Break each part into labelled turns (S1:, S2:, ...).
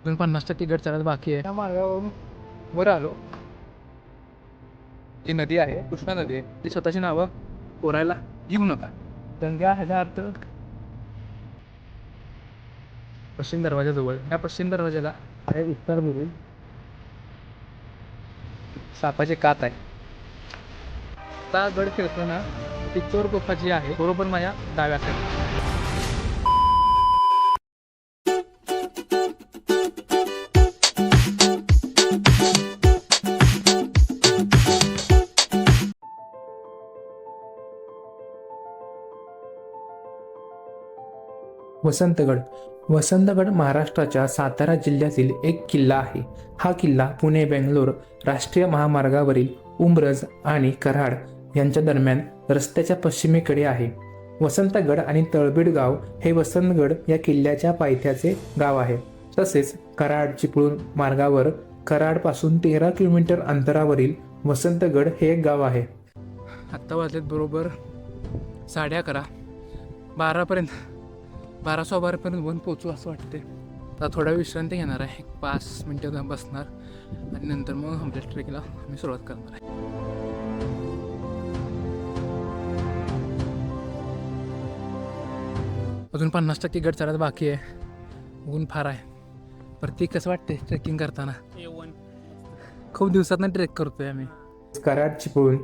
S1: अजून पन्नास टक्के गड चढायला बाकी आहे. त्या मार्गावरून वर आलो. जी नदी आहे कृष्णा नदी आहे ती स्वतःची नावं कोरायला येऊ नका. गंगा ह्याचा अर्थ पश्चिम दरवाजाजवळ या पश्चिम दरवाजाला आहे उत्तर म्हणून सापाचे कात आहे. आता गड फिरताना ती चोर गुफा जी आहे बरोबर माझ्या डाव्याकडे
S2: वसंतगड. वसंतगड महाराष्ट्राच्या सातारा जिल्ह्यातील एक किल्ला आहे. हा किल्ला पुणे बेंगलोर राष्ट्रीय महामार्गावरील उंब्रज आणि कराड यांच्या दरम्यान रस्त्याच्या पश्चिमेकडे आहे. वसंतगड आणि तळबीड गाव हे वसंतगड या किल्ल्याच्या पायथ्याचे गाव आहे. तसेच कराड चिपळूण मार्गावर कराडपासून तेरा किलोमीटर अंतरावरील वसंतगड हे एक गाव आहे.
S1: आत्ता वाजलेत बरोबर साडे अकरा. बारापर्यंत. बारा सहा बारापर्यंत वन पोचू असं वाटते आता थोडा विश्रांती घेणार आहे. एक पाच मिनटं बसणार. आणि नंतर मग आमच्या ट्रेकला आम्ही सुरुवात करणार आहे. अजून पन्नास टक्के गड चढायला बाकी आहे. ऊन फार आहे. प्रत्येक कसं वाटते ट्रेकिंग करताना? खूप दिवसात ट्रेक करतोय आम्ही.
S2: कराड चिपळूण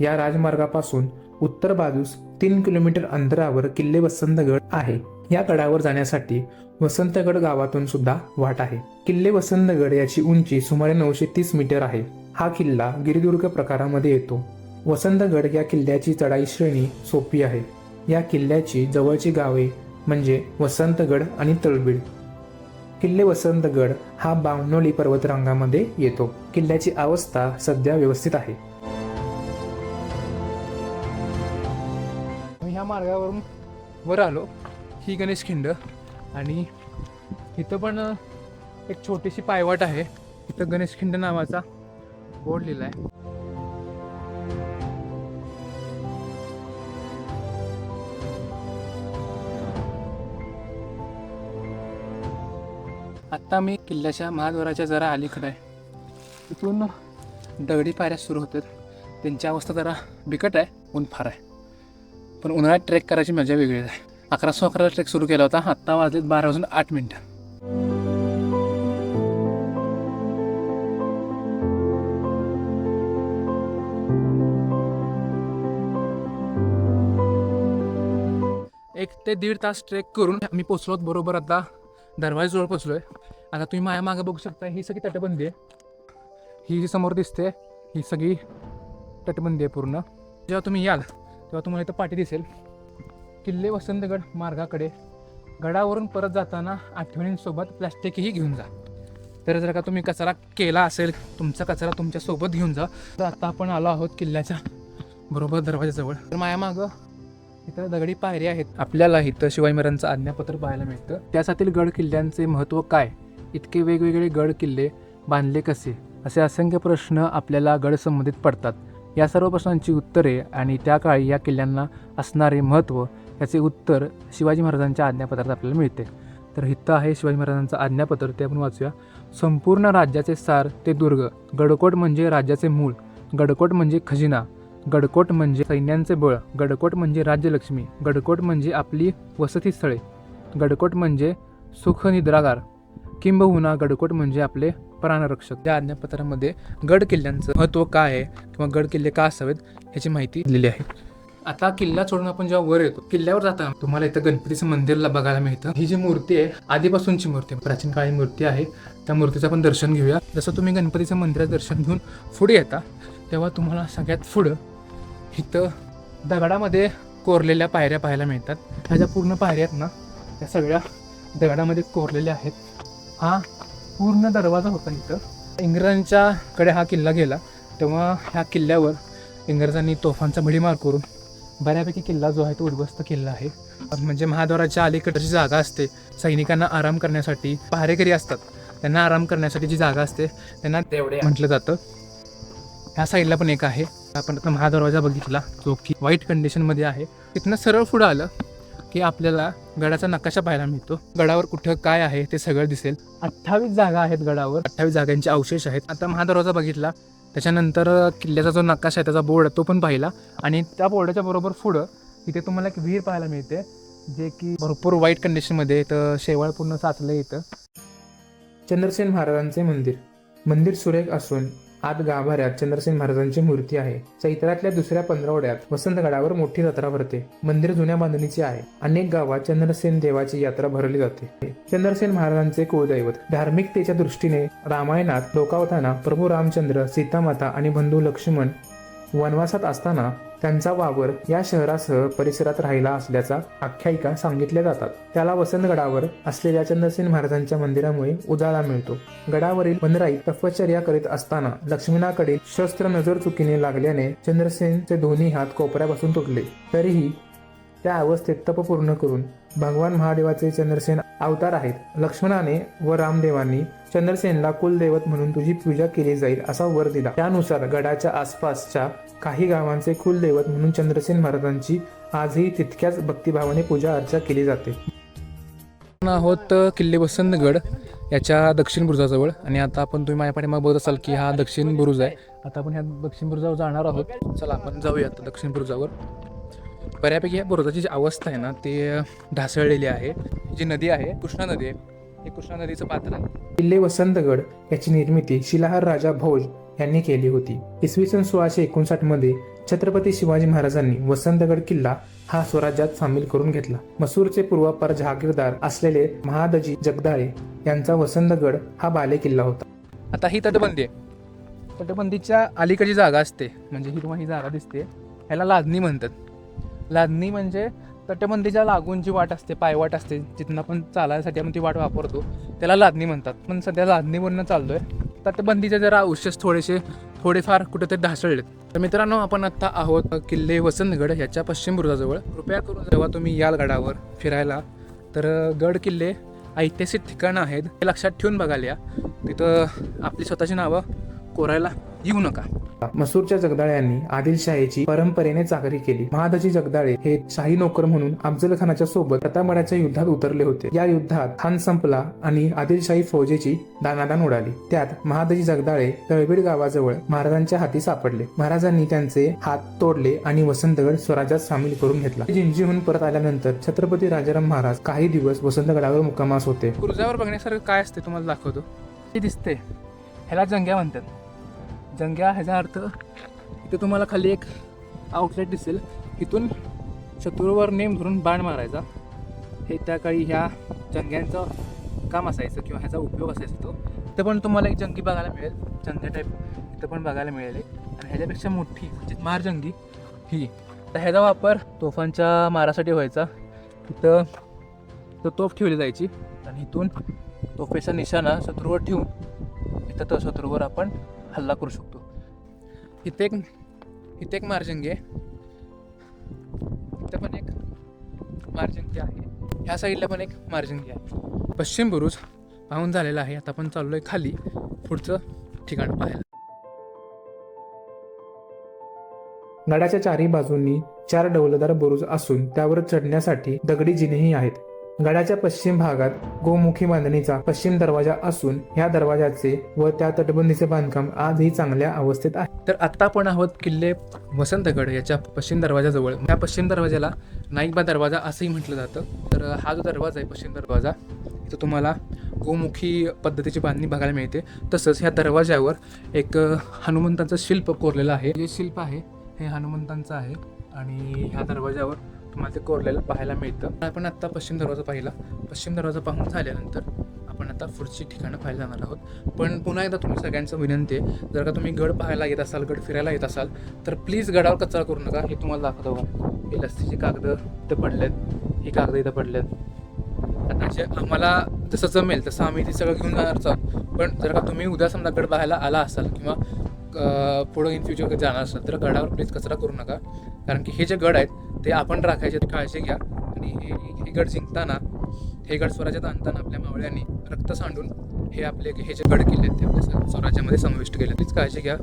S2: या राजमार्गापासून उत्तर बाजूस तीन किलोमीटर अंतरावर किल्ले वसंतगड आहे. या गडावर जाण्यासाठी वसंतगड गावातून सुद्धा वाट आहे. किल्ले वसंतगड याची उंची सुमारे नऊशे तीस मीटर आहे. हा किल्ला गिरिदुर्ग प्रकारामध्ये येतो. वसंतगड या किल्ल्याची चढाई श्रेणी सोपी आहे. या किल्ल्याची जवळची गावे म्हणजे वसंतगड आणि तळबीड. किल्ले वसंतगड हा बावनोली पर्वतरांगामध्ये येतो. किल्ल्याची अवस्था सध्या व्यवस्थित आहे.
S1: ह्या मार्गावरून वर आलो. ही गणेश खिंड आणि इथं पण एक छोटीशी पायवाट आहे. इथं गणेश खिंड नावाचा बोर्ड लिहिला आहे आत्ता मी किल्ल्याच्या महाद्वाराच्या जरा अलीकडे आहे. तिथून दगडी पायऱ्या सुरू होतात. त्यांची अवस्था जरा बिकट आहे ऊन फार आहे. पण उन्हाळ्यात ट्रेक करायची मजा वेगळीच आहे. अकरा सो अकराला ट्रेक सुरू केला होता. आत्ता वाजलेत बारा वाजून आठ मिनटं. एक ते दीड तास ट्रेक करून आम्ही पोचलो बरोबर आता. दरवाजाजवळ पोचलोय. आता तुम्ही माझ्या मागे बघू शकता ही सगळी तटबंदी आहे. ही जी समोर दिसते ही सगळी तटबंदी आहे पूर्ण. जेव्हा तुम्ही याल तेव्हा तुम्हाला इथं पाठी दिसेल. किल्ले वसंतगड मार्गाकडे गडावरून परत जाताना आठवणींसोबत प्लॅस्टिकही घेऊन जा. तर जर का तुम्ही कचरा केला असेल तुमचा कचरा तुमच्यासोबत घेऊन जा. तर आता आपण आलो आहोत किल्ल्याच्या बरोबर दरवाजाजवळ. तर माया मागं इथं दगडी पायऱ्या आहेत. आपल्याला इथं शिवाजी महाराजांचं आज्ञापत्र पाहायला मिळतं. त्यासाठी गड किल्ल्यांचे महत्त्व काय? इतके वेगवेगळे गड किल्ले बांधले कसे? असे असंख्य प्रश्न आपल्याला गड संबंधित पडतात. या सर्व प्रश्नांची उत्तरे आणि त्या काळी या किल्ल्यांना असणारे महत्त्व याचे उत्तर शिवाजी महाराजांच्या आज्ञापत्रात आपल्याला मिळते. तर इथं आहे शिवाजी महाराजांचं आज्ञापत्र ते आपण वाचूया. संपूर्ण राज्याचे सार ते दुर्ग गडकोट म्हणजे राज्याचे मूळ गडकोट म्हणजे खजिना गडकोट म्हणजे सैन्यांचे बळ गडकोट म्हणजे राज्यलक्ष्मी गडकोट म्हणजे आपली वसतीस्थळे गडकोट म्हणजे सुखनिद्रागार किंबहुना गडकोट म्हणजे आपले प्राणरक्षक. त्या आज्ञापत्रामध्ये गड किल्ल्यांचं महत्त्व काय आहे किंवा गड किल्ले का असावेत ह्याची माहिती दिलेली आहे. आता किल्ला सोडून आपण जेव्हा वर येतो किल्ल्यावर जाताना तुम्हाला इथं गणपतीचं मंदिरला बघायला मिळतं. ही जी मूर्ती आहे आधीपासूनची मूर्ती आहे प्राचीन काळी मूर्ती आहे. त्या मूर्तीचं आपण दर्शन घेऊया. जसं तुम्ही गणपतीचं मंदिरात दर्शन घेऊन पुढे येता तेव्हा तुम्हाला सगळ्यात पुढं इथं दगडामध्ये कोरलेल्या पायऱ्या पाहायला मिळतात. ह्या ज्या पूर्ण पायऱ्या आहेत ना त्या सगळ्या दगडामध्ये कोरलेल्या आहेत. हा पूर्ण दरवाजा होता इथं. इंग्रजांच्याकडे हा किल्ला गेला तेव्हा ह्या किल्ल्यावर इंग्रजांनी तोफांचा भडीमार करून बऱ्यापैकी किल्ला जो आहे तो उद्ध्वस्त किल्ला आहे. म्हणजे महाद्वाराच्या अलीकडची जागा असते सैनिकांना आराम करण्यासाठी पहारेकरी असतात. त्यांना आराम करण्यासाठी जी जागा असते त्यांना तेवढे म्हटलं जातं. ह्या साईडला पण एक आहे. आपण आता महादरवाजा बघितला जो की वाईट कंडिशनमध्ये आहे. तिथनं सरळ पुढं आलं की आपल्याला गडाचा नकाशा पाहायला मिळतो. गडावर कुठं काय आहे ते सगळं दिसेल. अठ्ठावीस जागा आहेत गडावर. अठ्ठावीस जागांचे अवशेष आहेत. आता महादरवाजा बघितला त्याच्यानंतर किल्ल्याचा जो नकाशा आहे त्याचा बोर्ड तो पण पाहिला. आणि त्या बोर्डाच्या बरोबर पुढं इथे तुम्हाला एक विहीर पाहायला मिळते जे की भरपूर वाईट कंडिशनमध्ये तर शेवाळ पूर्ण साचलं इथं.
S2: चंद्रसेन महाराजांचे मंदिर. मंदिर सुरेख असून आत गाभाऱ्यात चंद्रसेन महाराजांची मूर्ती आहे. चैत्रातल्या दुसऱ्या पंधरवड्यात वसंतगडावर मोठी जत्रा भरते. मंदिर जुन्या बांधणीचे आहे. अनेक गावात चंद्रसेन देवाची यात्रा भरली जाते. चंद्रसेन महाराजांचे कुलदैवत धार्मिकतेच्या दृष्टीने रामायणात लोकावताना प्रभू रामचंद्र सीतामाता आणि बंधू लक्ष्मण वनवासात असताना त्यांचा वावर या शहरासह परिसरात राहिला असल्याचा आख्यायिका सांगितल्या जातात. त्याला वसंतगडावर असलेल्या चंद्रसेन महाराजांच्या मंदिरामुळे उजाळा मिळतो. गडावरील वनराई तपश्चर्या करीत असताना लक्ष्मणाकडे शस्त्र नजर चुकीने लागल्याने चंद्रसेनचे दोन्ही हात कोपऱ्यापासून तुटले. तरीही त्या अवस्थेत तप पूर्ण करून भगवान महादेवाचे चंद्रसेन अवतार आहेत. लक्ष्मणाने व रामदेवांनी चंद्रसेनला कुलदैवत म्हणून तुझी पूजा केली जाईल असा वर दिला. त्यानुसार गडाच्या आसपासच्या काही गावांचे कुलदैवत म्हणून चंद्रसेन महाराजांची आजही तितक्याच भक्तिभावाने पूजा अर्चा केली जाते.
S1: आहोत किल्ले वसंतगड याच्या दक्षिण बुरुजाजवळ. आणि आता आपण तुम्ही माझ्या पाठीमागे बघत असाल की हा दक्षिण बुरुज आहे. आता आपण ह्या दक्षिण बुरुजावर जाणार आहोत. चला आपण जाऊया आता दक्षिण बुरुजावर. बऱ्यापैकी या बुरुजाची जी अवस्था आहे ना ते ढासळलेली आहे. जी नदी आहे कृष्णा नदी आहे. हे कृष्णा नदीचं पात्र आहे.
S2: किल्ले वसंतगड याची निर्मिती शिलाहार राजा भोज यांनी केली होती. इसवी सन सोळाशे एकोणसाठमध्ये छत्रपती शिवाजी महाराजांनी वसंतगड किल्ला हा स्वराज्यात सामील करून घेतला. मसूरचे पूर्वापार जहागीरदार असलेले महादजी जगदाळे यांचा वसंतगड हा बाले किल्ला होता.
S1: आता ही तटबंदी आहे. तटबंदीच्या अलीकडची जागा असते म्हणजे ही तुम्हाला ही जागा दिसते. ह्याला लादणी म्हणतात. लादणी म्हणजे तटबंदीच्या लागून जी वाट असते पायवाट असते जिथून आपण चालायसाठी आपण ती वाट वापरतो त्याला लादणी म्हणतात. पण सध्या लादणीवरनं चाललोय. तटबंदीचे जरा अवशेष थोडेसे थोडेफार कुठेतरी ढासळलेत. तर मित्रांनो आपण आत्ता आहोत किल्ले वसंतगड याच्या पश्चिम बुरुजाजवळ. कृपया करून जेव्हा तुम्ही याल गडावर फिरायला तर गड किल्ले ऐतिहासिक ठिकाणं आहेत हे लक्षात ठेवून बघायला या. तिथं आपली स्वतःची नावं कोरायला. येऊ नका.
S2: मसूरच्या जगदाळे यांनी आदिलशाहीची परंपरेने चाकरी केली. महादजी जगदाळे हे शाही नोकर म्हणून अफजल खानाच्या सोबत प्रतापगडाच्या युद्धात उतरले होते. या युद्धात खान संपला आणि आदिलशाही फौजेची दानादान उडाली. त्यात महादजी जगदाळे तळबीड गावाजवळ महाराजांच्या हाती सापडले. महाराजांनी त्यांचे हात तोडले आणि वसंतगड स्वराज्यात सामील करून घेतला. जिंजीहून परत आल्यानंतर छत्रपती राजाराम महाराज काही दिवस वसंतगडावर मुक्कामास होते.
S1: गुरुजावर बघण्यासारखं काय असते तुम्हाला दाखवतो? ते दिसते ह्याला जंग्या म्हणतात. जंग्या ह्याचा अर्थ इथे तुम्हाला खाली एक आउटलेट दिसेल. इथून शत्रूवर नेम धरून बाण मारायचा. हे त्या काळी ह्या जंग्यांचं काम असायचं किंवा ह्याचा उपयोग असायचा तो. इथं पण तुम्हाला एक जंगी बघायला मिळेल. जंग्या टाईप इथं पण बघायला मिळेल आणि ह्याच्यापेक्षा मोठी म्हणजे मार जंगी ही. तर ह्याचा वापर तोफांच्या मारासाठी व्हायचा. इथं तर तोफ ठेवली जायची. आणि इथून तोफेचा निशाणा शत्रूवर ठेवून इथं तो शत्रूवर आपण हल्ला करू शकतो. इथे एक इथे एक मार्जंगी आहे. इथं पण एक मार्जंगी आहे. ह्या साईडला पण एक मार्जंगी आहे. पश्चिम बुरुज पाहून झालेला आहे. आता आपण आहे खाली पुढचं ठिकाण पाहायला.
S2: गडाच्या चारही बाजूंनी चार डौलदार बुरुज असून त्यावर चढण्यासाठी दगडी जिनेही आहेत. गडाच्या पश्चिम भागात गोमुखी बांधणीचा पश्चिम दरवाजा असून ह्या दरवाजाचे व त्या तटबंदीचे बांधकाम आजही चांगल्या अवस्थेत आहे.
S1: तर आत्ता आपण आहोत किल्ले वसंतगड याच्या पश्चिम दरवाजाजवळ. या पश्चिम दरवाजाला नाईकबा दरवाजा असंही म्हटलं जातं. तर हा जो दरवाजा आहे पश्चिम दरवाजा इथं तुम्हाला गोमुखी पद्धतीची बांधणी बघायला मिळते. तसंच ह्या दरवाज्यावर एक हनुमंतांचं शिल्प कोरलेलं आहे. जे शिल्प आहे हे हनुमंतांचं आहे आणि ह्या दरवाजावर तुम्हाला ते कोरलेलं पाहायला मिळतं. आपण आत्ता पश्चिम दरवाजा पाहिला. पश्चिम दरवाजा पाहून झाल्यानंतर आपण आता पुढची ठिकाणं पाहायला जाणार आहोत. पण पुन्हा एकदा तुम्ही सगळ्यांचं विनंती आहे जर का तुम्ही गड पाहायला येत असाल गड फिरायला येत असाल तर प्लीज गडावर कचरा करू नका. हे तुम्हाला दाखवतो हे लस्सीची कागदं इथं पडलेत. ही कागदं इथं पडलेत. आता जे आम्हाला जसं जमेल तसं आम्ही ते सगळं घेऊन जाणारच आहोत. पण जर का तुम्ही उद्या समजा गड पाहायला आला असाल किंवा पुढं इन फ्युचर जाणार असाल तर गडावर प्लीज कचरा करू नका. कारण की हे जे गड आहेत ते आपण राखायचे काळजी घ्या. आणि हे हे गड जिंकताना हे गड स्वराज्यात आणताना आपल्या मावळ्यांनी रक्त सांडून हे आपले हे जे गड किल्ले आहेत ते आपल्या स्वराज्यामध्ये समाविष्ट केले तीच काळजी घ्या.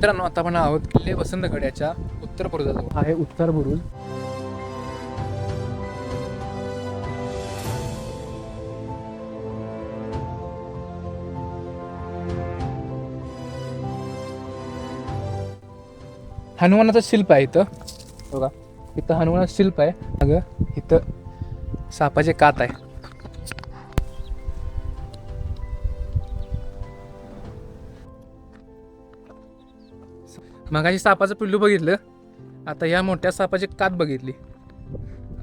S1: मित्रांनो आता आपण आहोत किल्ले वसंतगडाच्या उत्तर बुरुजाजवळ. आहे उत्तर बुरुज. हनुमानाचं शिल्प आहे इथं. बघा इथं हनुमानाचं शिल्प आहे. अगं इथं सापाचे कात आहे. मगाशी सापाचं पिल्लू बघितलं. आता या मोठ्या सापाची कात बघितली.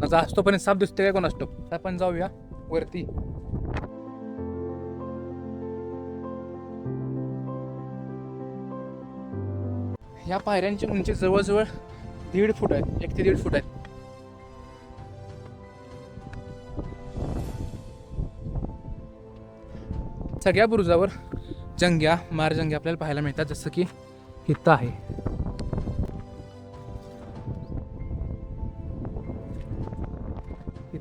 S1: आता असतो पण साप दिसते काय कोण असतो आपण जाऊया वरती. या पायऱ्यांची उंची जवळजवळ दीड फूट आहे. एक ते दीड फूट आहे. सगळ्या बुरुजावर जंग्या मारजंग्या आपल्याला पाहायला मिळतात. जसं की इथं आहे.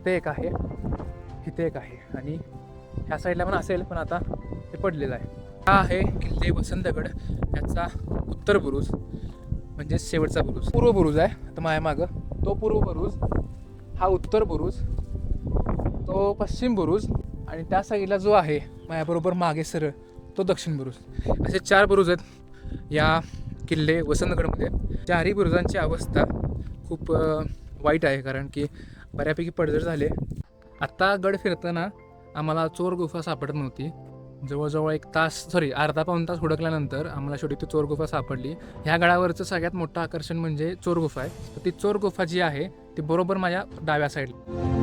S1: इथे एक आहे. इथे एक आहे. आणि ह्या साईडला पण असेल पण आता ते पडलेलं आहे. हा आहे किल्ले वसंतगड. याचा उत्तर बुरुज म्हणजे शेवटचा बुरुज. पूर्व बुरुज आहे आता मायामागं तो पूर्व बुरुज हा उत्तर बुरुज तो पश्चिम बुरुज आणि त्या साईडला जो आहे माझ्याबरोबर मागे सरळ तो दक्षिण बुरुज. असे चार बुरुज आहेत या किल्ले वसंतगडमध्ये. चारही बुरुजांची अवस्था खूप वाईट आहे कारण की बऱ्यापैकी पडझड झाले. आत्ता गड फिरताना आम्हाला चोर गुफा सापडत नव्हती. जवळजवळ एक तास सॉरी अर्धा पाऊण तास हुडकल्यानंतर आम्हाला शेवटी ती चोर गुफा सापडली. ह्या गडावरचं सगळ्यात मोठं आकर्षण म्हणजे चोर गुफा आहे. तर ती चोर गुफा जी आहे ती बरोबर माझ्या डाव्या साईडला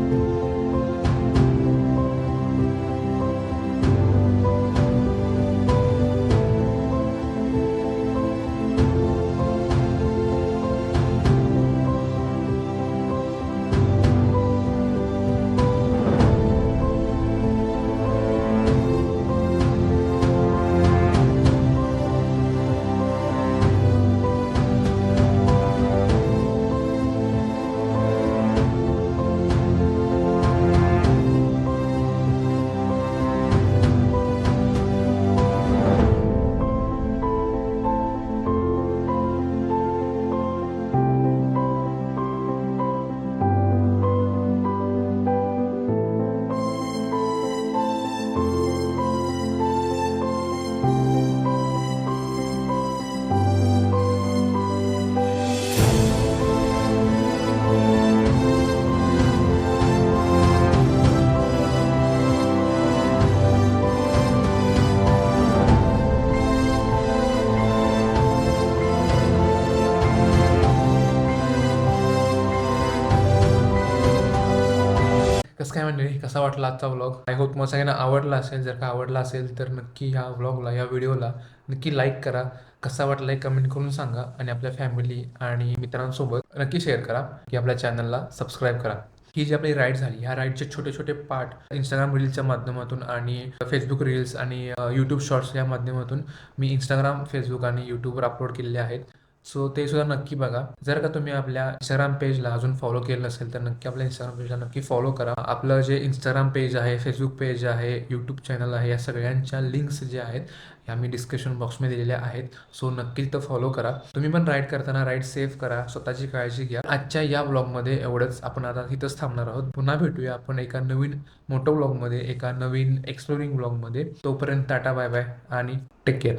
S1: कसं म्हणजे कसा वाटला आजचा व्लॉग आय होप मग सगळ्यांना आवडला असेल. जर का आवडला असेल तर नक्की ह्या व्लॉगला या व्हिडिओला नक्की लाईक करा. कसा वाटला एक कमेंट करून सांगा आणि आपल्या फॅमिली आणि मित्रांसोबत नक्की शेअर करा की आपल्या चॅनलला सबस्क्राईब करा. ही जी आपली राईड झाली ह्या राईडचे छोटे छोटे पार्ट इंस्टाग्राम रील्सच्या माध्यमातून आणि फेसबुक रील्स आणि यूट्यूब शॉर्ट्स या माध्यमातून मी इंस्टाग्राम फेसबुक आणि यूट्यूबवर अपलोड केलेले आहेत. सो ते सुद्धा नक्की बघा. जर का तुम्ही आपल्या इंस्टाग्राम पेजला अजून फॉलो केलं नसेल तर नक्की आपल्या इंस्टाग्राम पेजला नक्की फॉलो करा. आपलं जे इंस्टाग्राम पेज आहे फेसबुक पेज आहे यूट्यूब चॅनल आहे या सगळ्यांच्या लिंक्स जे आहेत या मी डिस्क्रिप्शन बॉक्समध्ये दिलेल्या आहेत. सो नक्की तर फॉलो करा. तुम्ही पण राईड करताना राईड सेफ करा. स्वतःची काळजी घ्या. आजच्या या ब्लॉगमध्ये एवढंच. आपण आता इथंच थांबणार आहोत. पुन्हा भेटूया आपण एका नवीन मोठं ब्लॉगमध्ये एका नवीन एक्सप्लोरिंग ब्लॉगमध्ये तोपर्यंत टाटा बाय बाय आणि टेक केअर